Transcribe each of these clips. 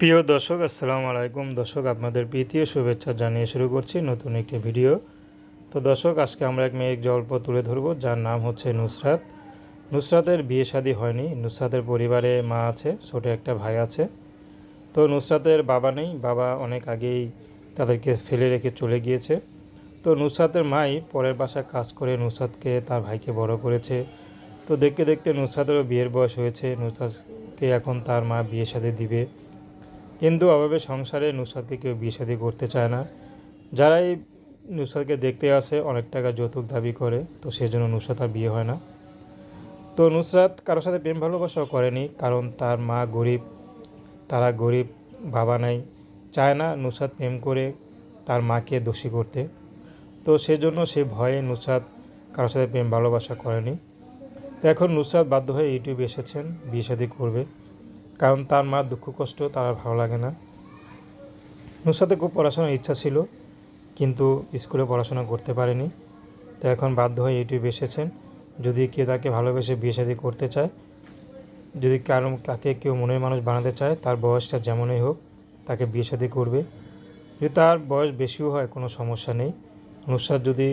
প্রিয় দর্শক, আসসালামু আলাইকুম। দর্শক, আপনাদের প্রীতি ও শুভেচ্ছা জানিয়ে শুরু করছি নতুন একটি ভিডিও। তো দর্শক, আজকে আমরা এক মেয়ের গল্প তুলে ধরবো, যার নাম হচ্ছে নুসরাত। নুসরাতের বিয়ে শাদী হয়নি, নুসরাতের পরিবারে মা আছে, ছোটো একটা ভাই আছে। তো নুসরাতের বাবা নেই, বাবা অনেক আগেই তাদেরকে ফেলে রেখে চলে গিয়েছে। তো নুসরাতের মাই পরের বাসায় কাজ করে নুসরাতকে তার ভাইকে বড় করেছে। তো দেখতে দেখতে নুসরাতেরও বিয়ের বয়স হয়েছে, নুসরাতকে এখন তার মা বিয়ে শাদী দিবে। কিন্তু অভাবে সংসারে নুসরাতকে কেউ বিয়ে করতে চায় না। যারাই নুসরাতকে দেখতে আসে, অনেক টাকা যৌতুক দাবি করে, তো সেই জন্য নুসরাত আর বিয়ে হয় না। তো নুসরাত কারোর সাথে প্রেম ভালোবাসাও করেনি, কারণ তার মা গরিব, তারা গরিব, বাবা নাই, চায় না নুসরাত প্রেম করে তার মাকে দোষী করতে। তো সেজন্য সে ভয়ে নুসরাত কারোর সাথে প্রেম ভালোবাসা করেনি। তো এখন নুসরাত বাধ্য হয়ে ইউটিউবে এসেছেন বিয়ে শাদী করবে। কারণ তার মা দুঃখ, কষ্ট তার আর ভালো লাগে না। নুসরাতের খুব পড়াশোনার ইচ্ছা ছিল, কিন্তু স্কুলে পড়াশোনা করতে পারেনি। তো এখন বাধ্য হয়ে ইউটিউবে এসেছেন। যদি কেউ তাকে ভালোবেসে বিয়ে শাদী করতে চায়, যদি কারও, কাকে কেউ মনের মানুষ বানাতে চায়, তার বয়সটা যেমনই হোক, তাকে বিয়ে শাদী করবে। যদি তার বয়স বেশিও হয়, কোনো সমস্যা নেই। নুসরাত যদি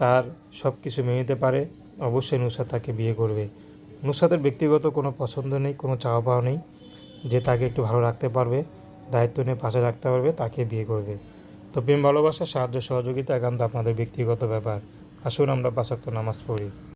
তার সব কিছু মেনে নিতে পারে, অবশ্যই নুসরাত তাকে বিয়ে করবে। নুসরাতের ব্যক্তিগত কোনো পছন্দ নেই, কোনো চাওয়া পাওয়া নেই যে তাকে একটু ভালো রাখতে পারবে, দায়িত্ব নিয়ে পাশে রাখতে পারবে, তাকে বিয়ে করবে। তো প্রেম, ভালোবাসা, সাহায্য, সহযোগিতা একান্ত আপনাদের ব্যক্তিগত ব্যাপার। আসুন আমরা পাশাক্ত নামাজ পড়ি।